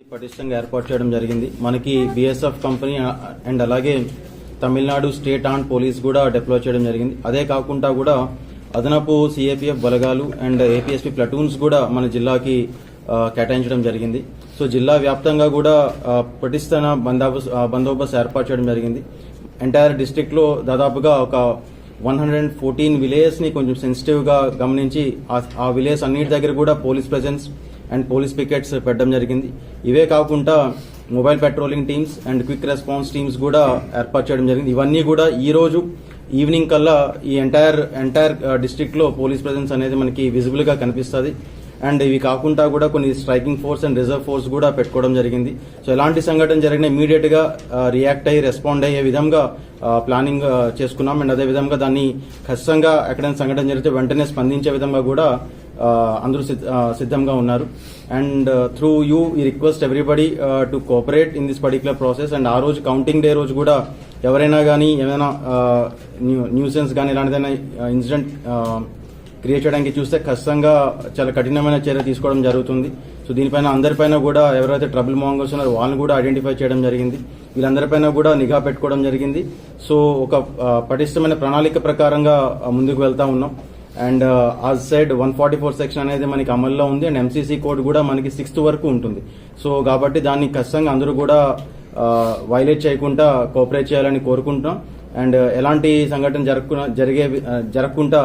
పటిష్టంగా ఏర్పాటు చేయడం జరిగింది. మనకి బిఎస్ఎఫ్ కంపెనీ అండ్ అలాగే తమిళనాడు స్టేట్ అండ్ పోలీస్ కూడా డిప్లాయ్ చేయడం జరిగింది. అదే కాకుండా కూడా అదనపు సిఏపిఎఫ్ బలగాలు అండ్ ఏపీఎస్పీ ప్లటూన్స్ కూడా మన జిల్లాకి కేటాయించడం జరిగింది. సో జిల్లా వ్యాప్తంగా కూడా పటిష్టన బందోబస్తు బందోబస్తు ఏర్పాటు చేయడం జరిగింది. ఎంటైర్ డిస్టిక్లో దాదాపుగా ఒక వన్ హండ్రెడ్ అండ్ ఫోర్టీన్ విలేజెస్ని కొంచెం సెన్సిటివ్గా గమనించి ఆ- ఆ విలేజ్ అన్నిటి దగ్గర కూడా police presence and police pickets పెట్టడం జరిగింది. ఇవే కాకుండా mobile patrolling teams and quick response teams కూడా ఏర్పాటు చేయడం జరిగింది. ఇవన్నీ కూడా ఈ రోజు ఈవినింగ్ కల్లా ఈ ఎంటైర్ ఎంటైర్ డిస్ట్రిక్ట్లో పోలీస్ ప్రెజెన్స్ అనేది మనకి విజిబుల్గా కనిపిస్తుంది. అండ్ ఇవి కాకుండా కూడా కొన్ని striking force and reserve force కూడా పెట్టుకోవడం జరిగింది. సో ఎలాంటి సంఘటన జరిగినా ఇమీడియట్గా uh, రియాక్ట్ అయ్యి రెస్పాండ్ అయ్యే విధంగా uh, ప్లానింగ్ uh, చేసుకున్నాం. అండ్ అదే విధంగా దాన్ని ఖచ్చితంగా ఎక్కడైనా సంఘటన జరిగితే వెంటనే స్పందించే విధంగా కూడా అందరూ సిద్ధ- సిద్ధంగా ఉన్నారు. And through you I request everybody to cooperate in this particular process. And ఆ రోజు కౌంటింగ్ డే రోజు కూడా ఎవరైనా కానీ ఏమైనా న్యూసెన్స్ కానీ ఇలాంటిదైనా ఇన్సిడెంట్ క్రియేట్ చేయడానికి చూస్తే ఖచ్చితంగా చాలా కఠినమైన చర్య తీసుకోవడం జరుగుతుంది. సో దీనిపైన అందరిపైన కూడా ఎవరైతే ట్రబుల్ మాంగర్స్ ఉన్నారో వాళ్ళని కూడా ఐడెంటిఫై చేయడం జరిగింది. వీళ్ళందరిపైన కూడా నిఘా పెట్టుకోవడం జరిగింది. సో ఒక పటిష్టమైన ప్రణాళిక ప్రకారంగా ముందుకు వెళ్తా ఉన్నాం. And as said one forty four section అనేది మనకి అమల్లో ఉంది అండ్ ఎంసీసీ కోడ్ కూడా మనకి సిక్స్త్ వరకు ఉంటుంది. సో కాబట్టి దాన్ని ఖచ్చితంగా అందరూ కూడా uh, వైలేట్ చేయకుండా కోఆపరేట్ చేయాలని కోరుకుంటున్నాం. అండ్ uh, ఎలాంటి సంఘటన జరగకుండా జరిగే uh, జరగకుండా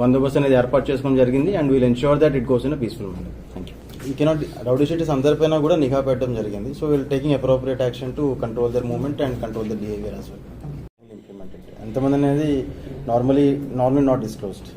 బందోబస్తు అనేది ఏర్పాటు చేసుకోవడం జరిగింది. And we'll ensure that it goes in peaceful manner thank you ఈ కెనాట్ రౌడీ షీటర్స్ అందరిపైన కూడా నిఘా పెట్టడం జరిగింది. So we'll taking appropriate action to control their movement and control their behaviour as well ఎంతమంది అనేది నార్మలీ నార్మల్ నాట్ డిస్క్లోజ్డ్